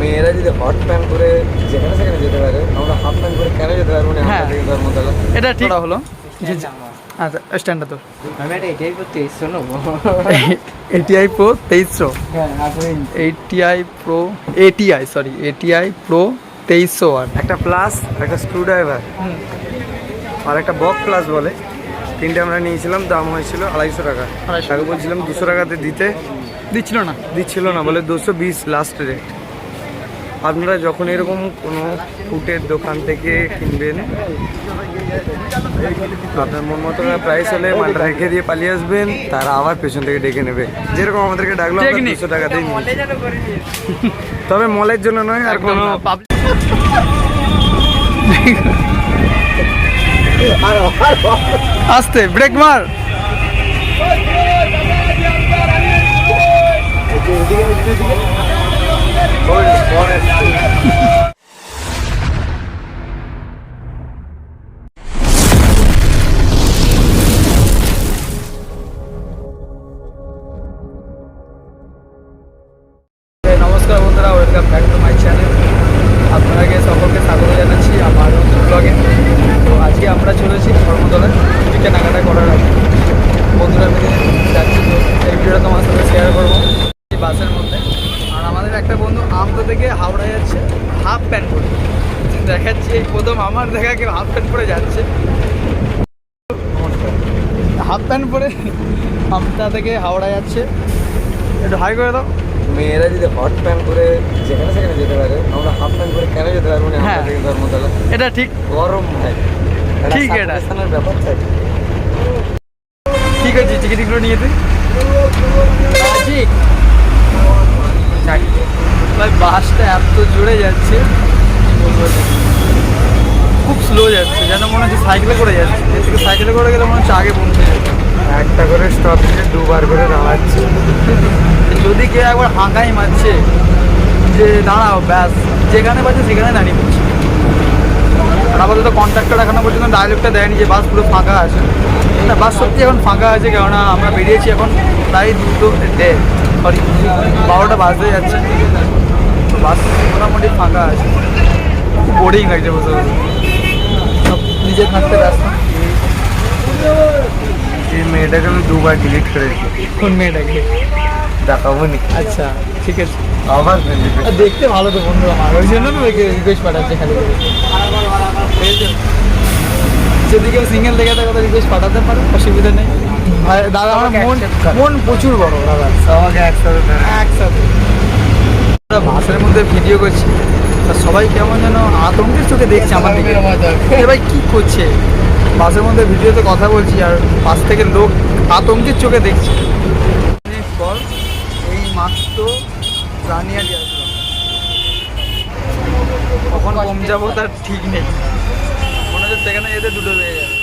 মেয়েরা যদি hot pant করে যেখানে সেখানে যেতে পারে আমরা হাফ প্যান্ট করে কেন যেতে পারব না? হ্যাঁ। এটা ঠিক। হলো? আচ্ছা আমি এটিআই প্রো তেইশশো হ্যাঁ ATI pro ATI sorry ATI pro তেইশশো আর। একটা প্লাস একটা স্ক্রু ড্রাইভার আর একটা বক প্লাস বলে। তিনটে আমরা নিয়েছিলাম দাম হয়েছিল আড়াইশো টাকা। তাকে বলছিলাম দুশো টাকাতে দিতে। দিচ্ছিল না। দিচ্ছিল না বলে দুশো বিশ লাস্ট রেট আপনারা যখন এরকম কোনো ফুটের দোকান থেকে কিনবেন আপনার মন মতো প্রাইস হলে মালটা রেখে দিয়ে পালিয়ে আসবেন তারা আবার পেছন থেকে ডেকে নেবে। যেরকম আমাদেরকে ডাকলো। দুশো টাকাতেই নিয়েছি। তবে মলের জন্য নয় আর কোনো আস্তে ব্রেক মার। নমস্কার বন্ধুরা ওয়েলকাম ব্যাক চ্যানেল আপনাকে সকলকে স্বাগত জানাচ্ছি আমার ব্লগে তো আজকে আমরা চলেছি ধর্মতলায় কেনাকাটা করার আগে। বন্ধুরা মিলে যাচ্ছি তো এই ভিডিওটা তোমার সাথে শেয়ার করব। বাসের মধ্যে। আর আমাদের একটা বন্ধু আমতো থেকে হাওড়া যাচ্ছে হাফ প্যান্ট পরে। দেখাচ্ছি এই প্রথম আমার দেখা কেউ হাফ প্যান্ট পরে যাচ্ছে। হাফ প্যান্ট পরে আমতা থেকে হাওড়া যাচ্ছে। একটু হাই করে দাও। মেয়েরা যদি হট প্যান্ট করে যেখানে সেখানে যেতে পারে আমরা হাফ প্যান্ট করে কেন যেতে পারব না হ্যাঁ। ধর্মতলা? এটা ঠিক। গরম ভাই। ঠিক এটা। ব্যাপার থাকে ঠিক আছে টিকিটগুলো নিয়ে তুই। ভাই বাসটা এত জোরে যাচ্ছে। খুব স্লো যাচ্ছে যেন মনে হচ্ছে সাইকেলে করে যাচ্ছে। এর থেকে সাইকেলে করে গেলে মনে হচ্ছে আগে পৌঁছে যাচ্ছে একটা করে স্টপ দিয়ে দুবার করে দাঁড়াচ্ছে। যদি কেউ একবার হাঁকাই মারছে যে দাঁড়াও ব্যাস যেখানে পাচ্ছে সেখানে দাঁড়িয়ে পড়ছে। আর আপাতত কন্ট্রাক্টর এখনও পর্যন্ত ডায়লগটা দেয়নি যে বাস পুরো ফাঁকা আছে। না বাস সত্যি এখন ফাঁকা আছে কেননা আমরা বেরিয়েছি এখন প্রায় দুটো ডে সরি বারোটা বাজতে যাচ্ছে। তো বাস মোটামুটি ফাঁকা আছে। খুব বোরিং লাগছে বসে বসে। সব নিজে থাকতে ব্যস্ত। এই মেয়েটাকে আমি দুবার ডিলিট করেছি কোন মেয়েটাকে? দেখাবো নি। আচ্ছা ঠিক আছে। আবার দেখতে ভালো তো বন্ধু আমার। ওই জন্য তো রিকোয়েস্ট পাঠাচ্ছে খালি। পেয়েছ? সিঙ্গেল দেখে থাকে তো রিকোয়েস্ট পাঠাতে পারো অসুবিধা নেই। দাদা আমার মন মন প্রচুর বড় দাদা। আমাকে একসাথে একসাথে বাসের মধ্যে ভিডিও করছি। সবাই কেমন যেন আতঙ্কের চোখে দেখছে আমার দিকে। ভাই কি করছে? বাসের মধ্যে ভিডিওতে কথা বলছি আর পাশ থেকে লোক আতঙ্কের চোখে দেখছে। মিনিট পর এই মাত্র রানিয়ালি আসলাম কখন পৌঁছাবো তার ঠিক নেই। মনে হচ্ছে সেখানে যেতে দুটো বেজে যাবে।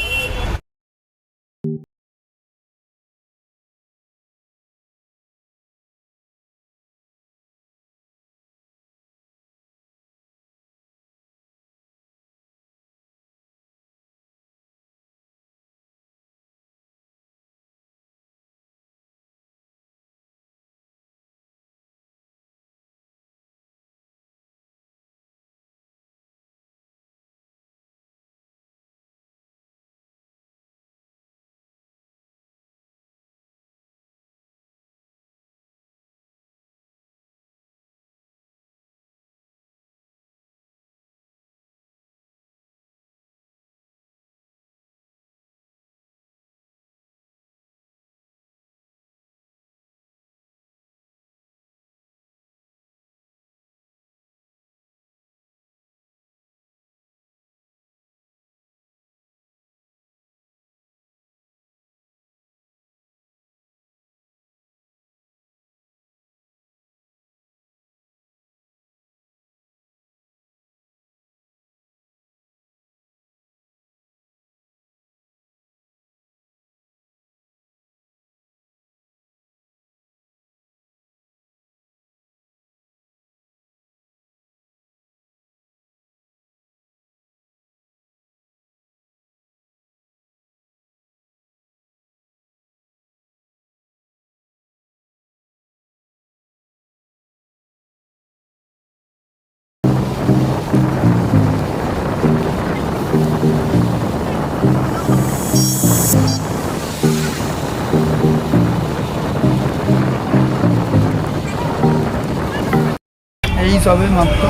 সবে মাত্র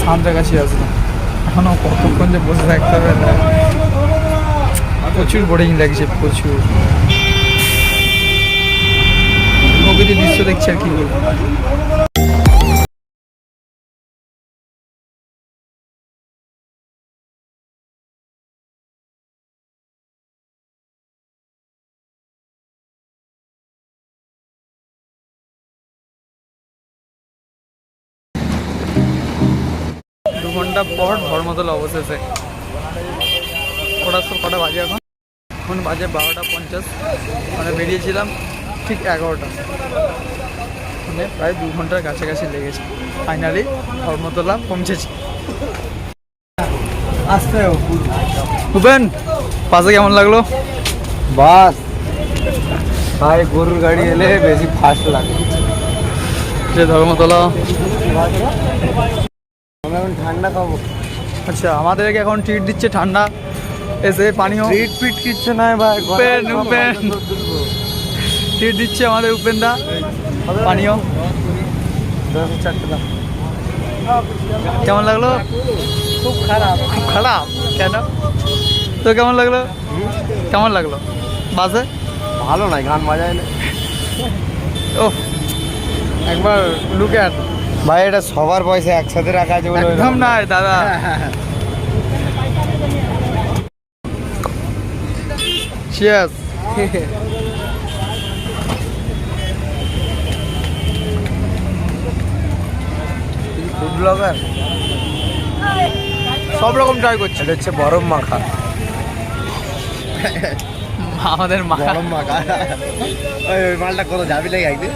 সাঁতরাগাছি আসলাম। এখনও কতক্ষণ যে বসে থাকতে হবে প্রচুর বোরিং লাগছে, প্রচুর। প্রকৃতির দৃশ্য দেখছি আর কি বলব। ঘণ্টা পর ধর্মতলা অবশেষে। কটার সব কটা বাজে এখন? এখন বাজে বারোটা পঞ্চাশ। মানে বেরিয়েছিলাম ঠিক এগারোটা। মানে প্রায় দু ঘণ্টার কাছাকাছি লেগেছে। ফাইনালি ধর্মতলা পৌঁছেছি। আসতে ভূপেন পাশে কেমন লাগল? বাস। ভাই গরুর গাড়ি এলে বেশি ফাস্ট লাগে। যে ধর্মতলা। ঠান্ডা খাব। আচ্ছা আমাদেরকে এখন ট্রিট দিচ্ছে ঠান্ডা। এসে পানীয়। পিট পিট কিচ্ছু নাই ভাই উপেন, উপেন। ট্রিট দিচ্ছে আমাদের উপেনদা। পানীয়। কেমন লাগল? খুব খারাপ। খুব খারাপ? কেন? তো কেমন লাগল? কেমন লাগল? বাসে ভালো নাই গান বাজায় না। ও একবার লুক অ্যাট ভাই এটা সবার পয়সা একসাথে রাখা আছে বলে একদম নাই দাদা। চিয়ার্স ফুড ব্লগার সব রকম ট্রাই করছে। এটা হচ্ছে বরফ মাখা। আমাদের মাখা। ওই ওই মালটা কত যাবি লাগে একদিন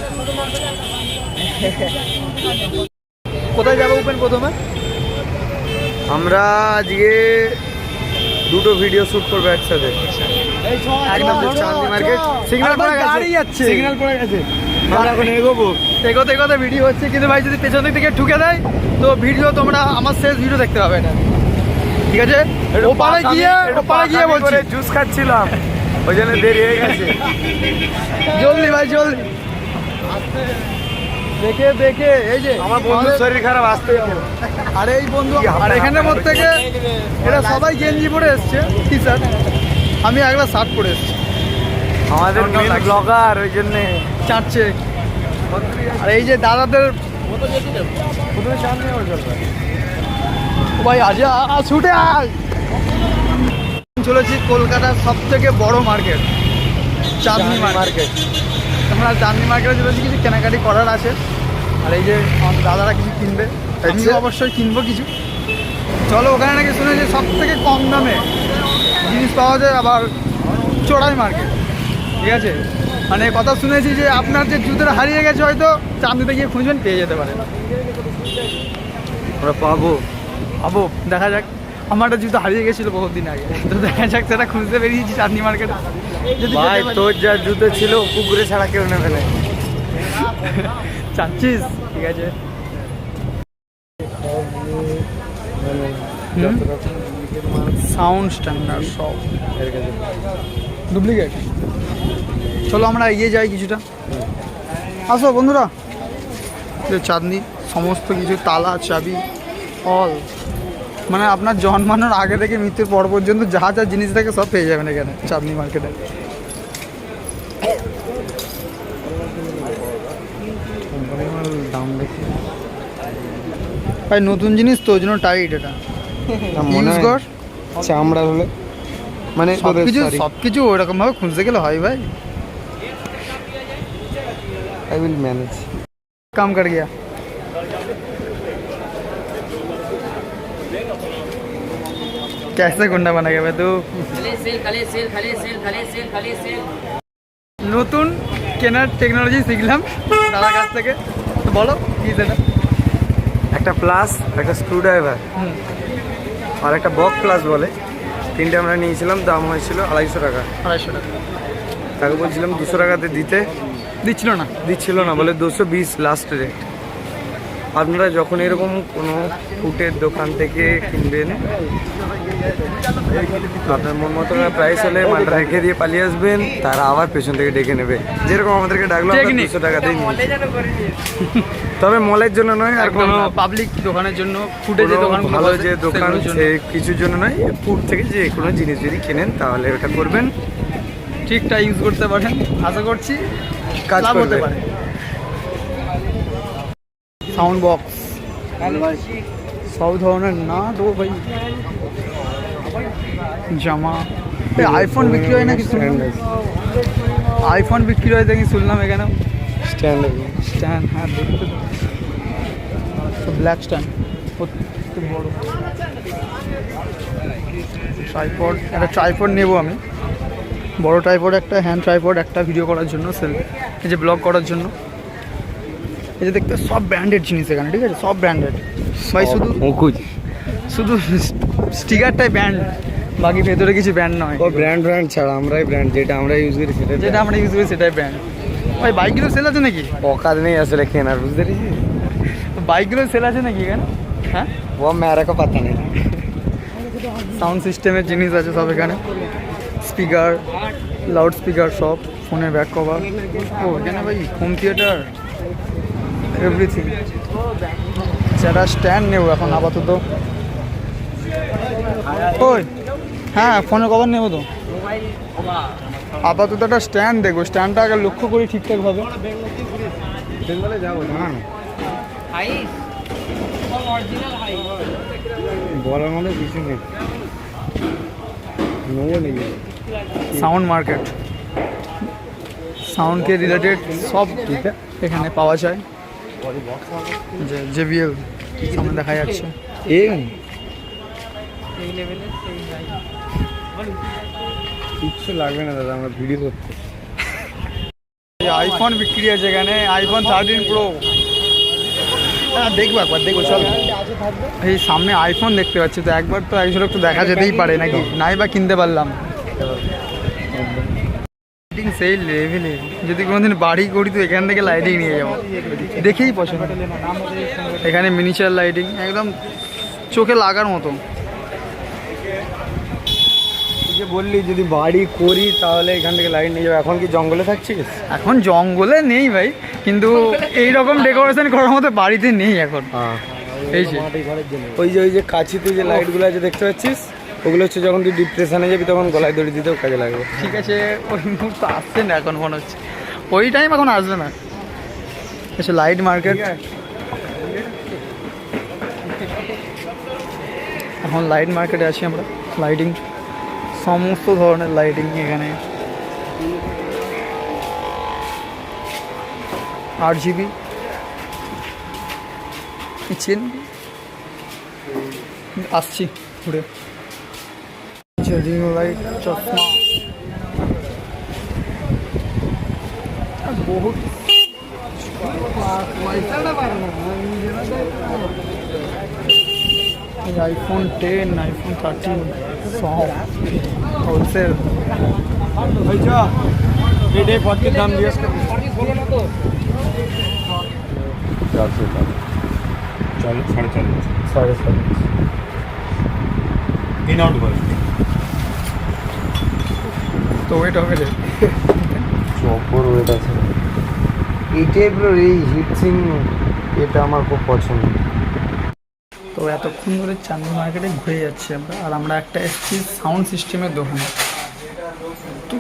কোথায় যাব উপেন প্রথমে? আমরা আজকে দুটো ভিডিও শুট করব একসাথে। একদম চাঁদনি মার্কেট সিগন্যাল পড়ে গেছে। যাচ্ছে। সিগন্যাল পড়ে গেছে। আমরা এখন এগোবো। এগোতে এগোতে ভিডিও হচ্ছে কিন্তু ভাই যদি পেছন দিক থেকে ঠুকে দেয় তো ভিডিও তোমরা আমার শেষ ভিডিও দেখতে পাবে না ঠিক আছে? ওপারে গিয়ে ওপারে গিয়ে বলছি। জুস খাচ্ছিলাম। ওই জন্য দেরি হয়ে গেছে। জলদি ভাই জলদি। দেখে দেখে এই যে আমার বন্ধুর শরীর খারাপ আসতে আর এই বন্ধু আর মধ্যে থেকে এরা সবাই গেঞ্জি পরে এসছে টি শার্ট আমি একলা শার্ট পরে এসছি। আমাদের ব্লগার ওই জন্যে। চাটছে। আর এই যে দাদাদের ভাই আজ ছুটে আয়। চলেছি কলকাতার সব থেকে বড় মার্কেট চাঁদনি মার্কেট। আমরা চাঁদনি মার্কেটে চলেছি কিছু কেনাকাটি করার আছে। আর এই যে আমার দাদারা কিছু কিনবে আমিও আচ্ছা। অবশ্যই কিনবো কিছু। চলো ওখানে নাকি শুনেছি সব থেকে কম দামে জিনিস পাওয়া যায় আবার চড়াই মার্কেট। ঠিক আছে? মানে কথা শুনেছি যে আপনার যে জুতোটা হারিয়ে গেছে হয়তো চাঁদনিতে গিয়ে খুঁজবেন পেয়ে যেতে পারেন। আমরা পাবো। আবো দেখা যাক। আমার একটা জুতো হারিয়ে গেছিল বহুত দিন আগে। তো দেখা যাক সেটা খুঁজতে বেরিয়েছি চাঁদনি মার্কেটে। যদি ভাই তোর যা জুতো ছিল কুকুরে ছাড়া কেউ নেবে না। চাচ্ছিস? ঠিক আছে। সাউন্ড স্ট্যান্ডার্ড সব। ডুপ্লিকেট চলো আমরা এগিয়ে যাই কিছুটা। আসো বন্ধুরা। চাঁদনি সমস্ত কিছু তালা চাবি অল মানে আপনার জন্মানোর আগে থেকে মৃত্যুর পর পর্যন্ত যা যা জিনিস থাকে সব পেয়ে যাবেন এখানে চাঁদনি মার্কেটে ভাই নতুন জিনিস তো ওই জন্য টাইট এটা চামড়া হলে। মানে সবকিছু সবকিছু ওরকম ভাবে খুঁজতে গেলে হয় ভাই। আই উইল ম্যানেজ কাম কর গিয়া। कैसे गुंडा बना गया मैं तू খালি সেল খালি সেল খালি সেল খালি সেল খালি সেল নতুন কেনার টেকনোলজি শিখলাম দাদার কাছ থেকে তো বলো কি সেটা একটা প্লাস একটা স্ক্রু ড্রাইভার হুম আর একটা বক প্লাস বলে তিনটে আমরা নিয়েছিলাম দাম হয়েছিল আড়াইশো টাকা আড়াইশো টাকা তাকে বলছিলাম দুশো টাকাতে দিতে দিচ্ছিল না দিচ্ছিল না বলে দুশো বিশ লাস্ট রেট আপনারা যখন এরকম কোনো ফুটের দোকান থেকে কিনবেন আপনার মন মতো প্রাইস হলে মালটা রেখে দিয়ে পালিয়ে আসবেন তারা আবার পেছন থেকে ডেকে নেবে। যেরকম আমাদেরকে ডাকলো দুশো টাকাতেই নিয়েছি। তবে মলের জন্য নয় আর কোনো পাবলিক দোকানের জন্য ফুটেজে যে দোকান ভালো যে দোকান সে কিছুর জন্য নয় ফুড থেকে যে কোনো জিনিস যদি কেনেন তাহলে ওটা করবেন। ঠিকঠাক ইউজ করতে পারেন আশা করছি কাজ লাভ হতে করবে। পারে। সাউন্ড বক্স সব ধরনের না তো ভাই। জামা। আইফোন বিক্রি হয় না কি আইফোন বিক্রি হয় দেখি শুনলাম এখানে। স্ট্যান্ড স্ট্যান্ড হ্যাঁ দেখতে ব্ল্যাক স্ট্যান্ড বড়। ট্রাইপড একটা ট্রাইপড নেব আমি। বড় ট্রাইপড একটা হ্যান্ড ট্রাইপড একটা ভিডিও করার জন্য সেল এই যে ব্লগ করার জন্য। এই যে দেখতে সব ব্র্যান্ডেড জিনিস এখানে ঠিক আছে? সব ব্র্যান্ডেড ভাই শুধু শুধু স্টিকারটাই ব্র্যান্ড বাকি ভেতরে কিছু ব্র্যান্ড নয়। ও ব্র্যান্ড ব্র্যান্ড ছাড়া আমরাই ব্র্যান্ড যেটা আমরা ইউজ করি সেটা যেটা আমরা ইউজ করি সেটাই ব্র্যান্ড ভাই বাইকগুলো সেল আছে নাকি? অকাজ নেই আসলে কেনার বুঝতে পেরেছিস? বাইকগুলো সেল আছে নাকি এখানে? হ্যাঁ? ও মেরা পাতা নেই। সাউন্ড সিস্টেমের জিনিস আছে সব এখানে। স্পিকার লাউড স্পিকার সব ফোনের ব্যাক কভার ও এখানে ভাই হোম থিয়েটার এভরিথিং সেটা স্ট্যান্ড নেব এখন আপাতত। ওই হ্যাঁ ফোনে কভার নেব তো। আপাতত একটা স্ট্যান্ড দেখব। স্ট্যান্ডটা আগে লক্ষ্য করি ঠিকঠাকভাবে। বেঙ্গলে যাব না বলার মধ্যে কিছু নেই। সাউন্ড মার্কেট সাউন্ডকে রিলেটেড সব এখানে পাওয়া যায়। যে জেবিএল সামনে দেখা যাচ্ছে। এই কিচ্ছু লাগবে না দাদা আমরা ভিডিও করতে। আইফোন বিক্রি আছে এখানে আইফোন থার্টিন প্রো হ্যাঁ দেখব একবার দেখব চল। এই সামনে আইফোন দেখতে পাচ্ছি তো একবার তো একজন একটু দেখা যেতেই পারে নাকি? নাই বা কিনতে পারলাম। লাইটিং সেই লেভেলে যদি কোনোদিন বাড়ি করি তো এখান থেকে লাইটিং নিয়ে যাব। দেখেই পছন্দ। এখানে মিনিচার লাইটিং একদম চোখে লাগার মতো। যে বললি যদি বাড়ি করি তাহলে এখান থেকে লাইট নিয়ে যাব। এখন কি জঙ্গলে থাকছিস? এখন জঙ্গলে নেই ভাই কিন্তু এই রকম ডেকোরেশন করার মতো বাড়িতে নেই এখন। হ্যাঁ। এই যে। ওই যে ওই যে কাছিতে যে লাইটগুলো আছে দেখতে পাচ্ছিস? ওগুলো হচ্ছে যখন তুই ডিপ্রেশনে যাবি তখন গলায় দড়ি দিতেও কাজে লাগবে। ঠিক আছে ওই মুহূর্তে আসছে না এখন মনে হচ্ছে। ওই টাইম এখন আসবে না। আচ্ছা লাইট মার্কেট এখন লাইট মার্কেটে আছি আমরা লাইটিং সমস্ত ধরনের লাইটিং এখানে। আট জিবি আসছি ঘুরে। রিং লাইট চশমা আর বহুত আইফোন টেন আইফোন থার্টিন সব হোলসেল এটাই ফটির দাম জিজ্ঞেস চারশো টাকা চলো সাড়ে চার সাড়ে সাড়ে ইন আউট করে তো ওয়েট হবে রে। অপর ওয়েট আছে। এই টাইপের এই হিটসিং এটা আমার খুব পছন্দ। তো এতক্ষণ ধরে চাঁদনি মার্কেটে ঘুরে যাচ্ছি আমরা আর আমরা একটা এসেছি সাউন্ড সিস্টেমের দোকানে। তো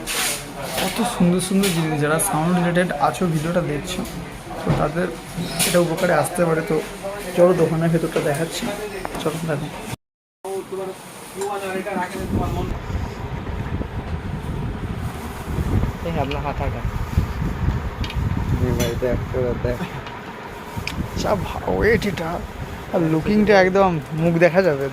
কত সুন্দর সুন্দর জিনিস যারা সাউন্ড রিলেটেড আছো ভিডিওটা দেখছ তো তাদের এটা উপকারে আসতে পারে। তো চলো দোকানের ভেতরটা দেখাচ্ছি। চলো দেখো। ভাই দেখ তোরা দেখ। যা ওয়েট এটা। আর লুকিংটা একদম মুখ দেখা যাবে।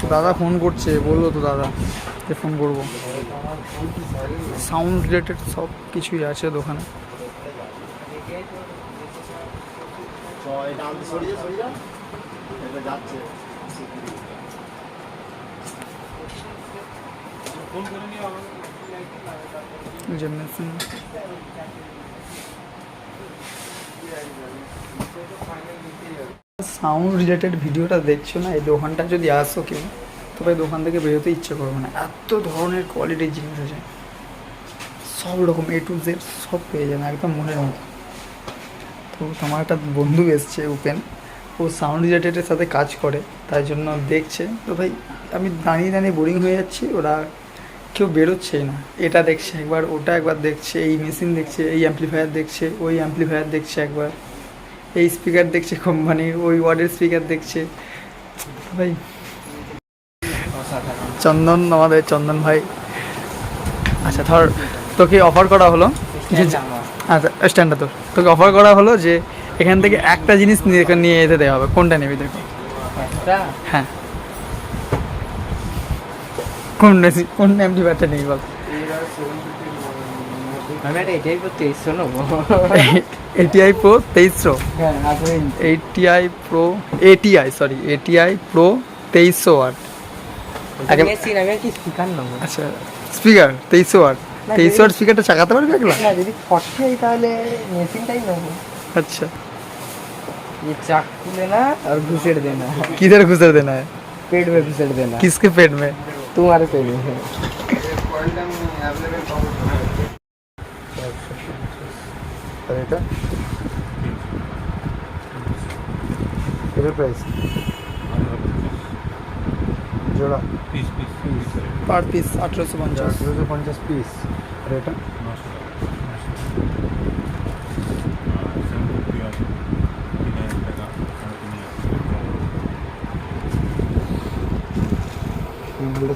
তো দাদা ফোন করছে বলল তো দাদা যে ফোন করব। সাউন্ড রিলেটেড সব কিছুই আছে দোকানে। এই সাউন্ড রিলেটেড ভিডিওটা দেখছ না? এই দোকানটা যদি আসো কেউ, তবে দোকান থেকে বেরোতে ইচ্ছে করবে না। এত ধরনের কোয়ালিটির জিনিস আছে। সব রকম এ টু জেড সব পেয়ে যাবেন একদম মনের মতো। তো তোমার একটা বন্ধু এসছে উপেন, ও সাউন্ড রিলেটেডের সাথে কাজ করে, তাই জন্য দেখছে। তো ভাই, আমি দাঁড়িয়ে দাঁড়িয়ে বোরিং হয়ে যাচ্ছি, ওরা কেউ বেরোচ্ছেই না। এটা দেখছে একবার ওটা একবার দেখছে এই মেশিন দেখছে এই অ্যাম্পলিফায়ার দেখছে ওই অ্যাম্পলিফায়ার দেখছে একবার এই স্পিকার দেখছে কোম্পানির ওই ওয়ার্ডের স্পিকার দেখছে। ভাই চন্দন আমাদের চন্দন ভাই। আচ্ছা ধর তোকে অফার করা হলো। যে আচ্ছা স্ট্যান্ডটা তোর। তোকে অফার করা হলো যে এখান থেকে একটা জিনিস নিয়ে নিয়ে যেতে দেওয়া হবে। কোনটা নেবি দেখো? হ্যাঁ। কোন রেসি- কোন অ্যাম্পলিফায়ারটা নেই বল আমি একটা এটাই করতে এসছো না এটিআই প্রো তেইশশো হ্যাঁ আসলে ATI pro ATI sorry ATI pro তেইশশো ওয়াট আগে- মেশিন আমি আর কি স্পিকার নেবো আচ্ছা স্পিকার তেইশশো ওয়াট তেইশশো ওয়াট স্পিকারটা চাকাতে পারবি একলা না যদি ফর্টি হয় তাহলে মেশিনটাই নেবো আচ্ছা ये चाक लेना और घुसेड़ देना किधर घुसर देना है पेट में घुसेड़ देना किसके पेट में तुम्हारे पेट में আর এটা এটার প্রাইস জোড়া piece piece piece per piece আঠেরোশো পঞ্চাশ দুশো পঞ্চাশ পিস আর এটা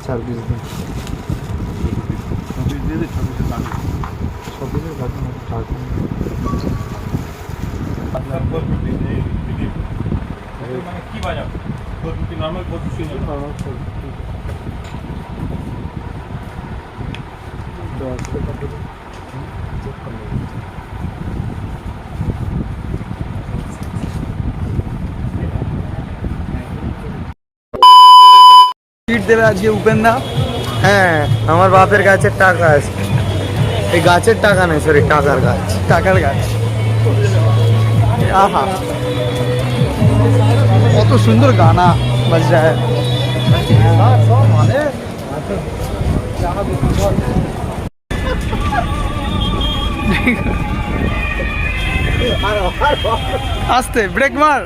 সিঙ্গেলটা চার পিস দিন দিয়ে দে চব্বিশে দাম চব্বিশের কার্টুন কার্টুন মানে কি বাজাও four fifty normal four fifty seat দেবে আজকে উপেন্দা? হ্যাঁ আমার বাপের গাছের টাকা আছে। এই গাছের টাকা নেই সরি টাকার গাছ। টাকার গাছ। আহা। কত সুন্দর গানা বাজ রা হ্যায় আস্তে ব্রেক মার।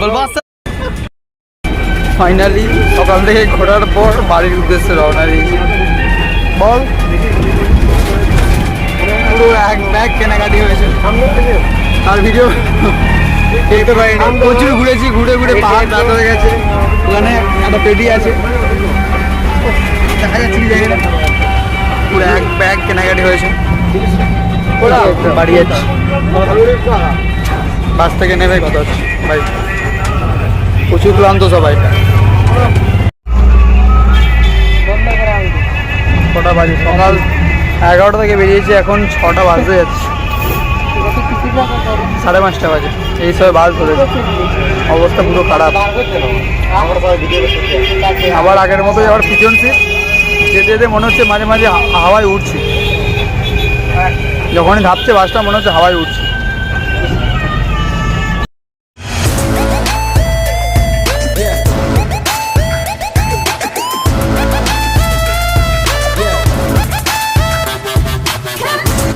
বলব ফাইনালি সকাল থেকে ঘোরার পর বাড়ির উদ্দেশ্যে রওনা দিয়েছি। বল। পুরো এক ব্যাগ কেনাকাটি হয়েছে। আর ভিডিও দেখতে পাইনি প্রচুর ঘুরেছি ঘুরে ঘুরে পাহাড় রাত হয়ে গেছে। ওখানে একটা পেটি আছে। দেখা যাচ্ছে কি না। পুরো এক ব্যাগ কেনাকাটি হয়েছে। বাড়ি যাচ্ছি। বাস থেকে নেমে কথা হচ্ছে। বাই। প্রচুর ক্লান্ত সবাই। ছটা বাজে। সকাল এগারোটা থেকে বেরিয়েছি, এখন ছটা বাজতে যাচ্ছে। সাড়ে পাঁচটা বাজে। এই সময় বাস ধরেছে। অবস্থা পুরো খারাপ। আবার আগের মতোই আবার পিছন সিট যেতে যেতে মনে হচ্ছে মাঝে মাঝে হাওয়ায় উঠছি। যখনই ধাপছে বাসটা মনে হচ্ছে হাওয়ায় উঠছে।